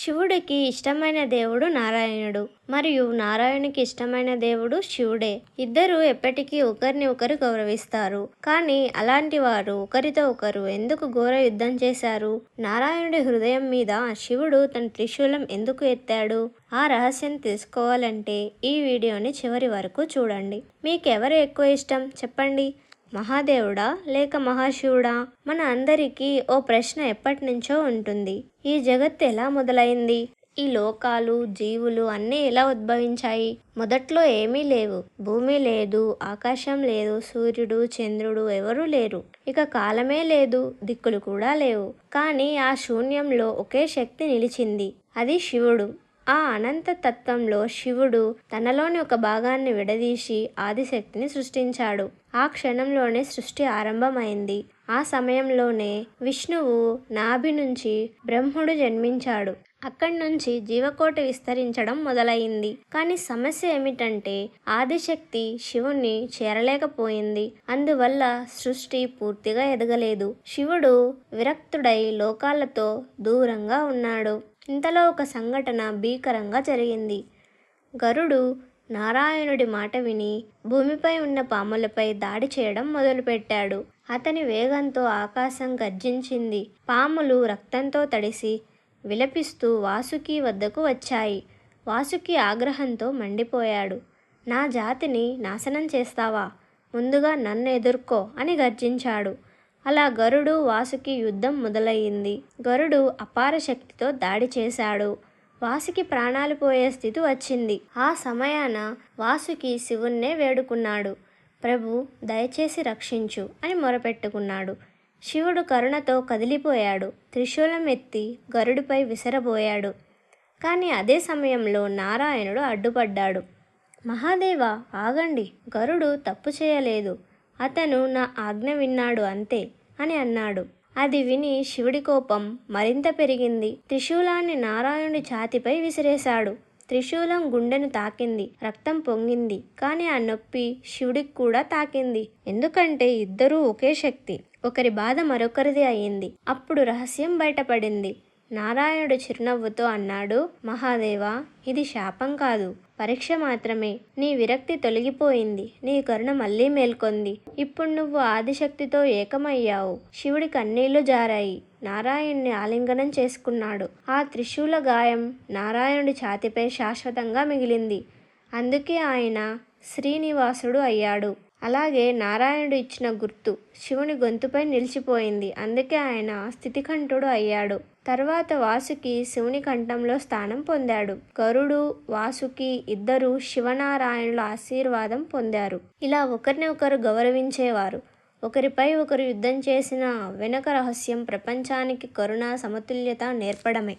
శివుడికి ఇష్టమైన దేవుడు నారాయణుడు. మరియు నారాయణునికి ఇష్టమైన దేవుడు శివుడే. ఇద్దరు ఎప్పటికీ ఒకరిని ఒకరు గౌరవిస్తారు. కానీ అలాంటి వారు ఒకరితో ఒకరు ఎందుకు ఘోర యుద్ధం చేశారు? నారాయణుడి హృదయం మీద శివుడు తన త్రిశూలం ఎందుకు ఎత్తాడు? ఆ రహస్యం తెలుసుకోవాలంటే ఈ వీడియోని చివరి వరకు చూడండి. మీకెవరు ఎక్కువ ఇష్టం? చెప్పండి. మహాదేవుడా లేక మహాశివుడా? మన అందరికీ ఓ ప్రశ్న ఎప్పటి నుంచో ఉంటుంది. ఈ జగత్ ఎలా మొదలైంది? ఈ లోకాలు జీవులు అన్నీ ఎలా ఉద్భవించాయి? మొదట్లో ఏమీ లేవు. భూమి లేదు ఆకాశం లేదు సూర్యుడు చంద్రుడు ఎవరూ లేరు. ఇక కాలమే లేదు దిక్కులు కూడా లేవు. కానీ ఆ శూన్యంలో ఒకే శక్తి నిలిచింది. అది శివుడు. ఆ అనంత తత్వంలో శివుడు తనలోని ఒక భాగాన్ని విడదీసి ఆదిశక్తిని సృష్టించాడు. ఆ క్షణంలోనే సృష్టి ఆరంభమైంది. ఆ సమయంలోనే విష్ణువు నాభి నుంచి బ్రహ్ముడు జన్మించాడు. అక్కడి నుంచి జీవకోటి విస్తరించడం మొదలైంది. కానీ సమస్య ఏమిటంటే ఆదిశక్తి శివుణ్ణి చేరలేకపోయింది. అందువల్ల సృష్టి పూర్తిగా ఎదగలేదు. శివుడు విరక్తుడై లోకాలతో దూరంగా ఉన్నాడు. ఇంతలో ఒక సంఘటన భీకరంగా జరిగింది. గరుడు నారాయణుడి మాట విని భూమిపై ఉన్న పాములపై దాడి చేయడం మొదలుపెట్టాడు. అతని వేగంతో ఆకాశం గర్జించింది. పాములు రక్తంతో తడిసి విలపిస్తూ వాసుకి వద్దకు వచ్చాయి. వాసుకి ఆగ్రహంతో మండిపోయాడు. నా జాతిని నాశనం చేస్తావా? ముందుగా నన్ను ఎదుర్కో అని గర్జించాడు. అలా గరుడు వాసుకి యుద్ధం మొదలయ్యింది. గరుడు అపార శక్తితో దాడి చేశాడు. వాసుకి ప్రాణాలు పోయే స్థితి వచ్చింది. ఆ సమయాన వాసుకి శివుణ్ణే వేడుకున్నాడు. ప్రభు దయచేసి రక్షించు అని మొరపెట్టుకున్నాడు. శివుడు కరుణతో కదిలిపోయాడు. త్రిశూలం ఎత్తి గరుడిపై విసరబోయాడు. కానీ అదే సమయంలో నారాయణుడు అడ్డుపడ్డాడు. మహాదేవ ఆగండి. గరుడు తప్పు చేయలేదు. అతను నా ఆజ్ఞ విన్నాడు అంతే అని అన్నాడు. అది విని శివుడి కోపం మరింత పెరిగింది. త్రిశూలాన్ని నారాయణుడి ఛాతిపై విసిరేశాడు. త్రిశూలం గుండెను తాకింది. రక్తం పొంగింది. కానీ ఆ నొప్పి శివుడికి కూడా తాకింది. ఎందుకంటే ఇద్దరూ ఒకే శక్తి. ఒకరి బాధ మరొకరిది అయింది. అప్పుడు రహస్యం బయటపడింది. నారాయణుడు చిరునవ్వుతో అన్నాడు మహాదేవా ఇది శాపం కాదు. పరీక్ష మాత్రమే. నీ విరక్తి తొలగిపోయింది. నీ కరుణ మళ్ళీ మేల్కొంది. ఇప్పుడు నువ్వు ఆదిశక్తితో ఏకమయ్యావు. శివుడి కన్నీళ్ళు జారాయి. నారాయణ్ణి ఆలింగనం చేసుకున్నాడు. ఆ త్రిశూల గాయం నారాయణుడి ఛాతిపై శాశ్వతంగా మిగిలింది. అందుకే ఆయన శ్రీనివాసుడు అయ్యాడు. అలాగే నారాయణుడు ఇచ్చిన గుర్తు శివుని గొంతుపై నిలిచిపోయింది. అందుకే ఆయన స్థితికంఠుడు అయ్యాడు. తర్వాత వాసుకి శివుని కంఠంలో స్థానం పొందాడు. గరుడు వాసుకి ఇద్దరు శివనారాయణుల ఆశీర్వాదం పొందారు. ఇలా ఒకరిని ఒకరు గౌరవించేవారు. ఒకరిపై ఒకరు యుద్ధం చేసిన వెనుక రహస్యం ప్రపంచానికి కరుణ సమతుల్యత నేర్పడమే.